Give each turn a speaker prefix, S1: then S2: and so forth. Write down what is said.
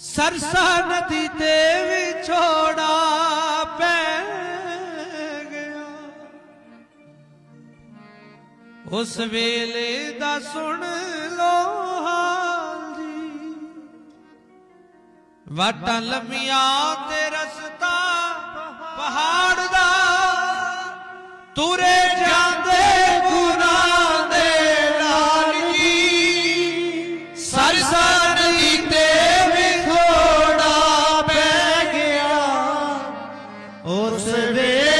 S1: ਸਰਸਾ ਨਦੀ ਤੇ ਵਿਛੋੜਾ ਪੈ ਗਿਆ। ਉਸ ਵੇਲੇ ਦਾ ਸੁਣ ਲੋ ਹਾਲ ਜੀ। ਵਾਟਾਂ ਲੰਮੀਆਂ ਤੇ ਰਸਤਾ ਪਹਾੜ ਦਾ ਤੁਰੇ se ve.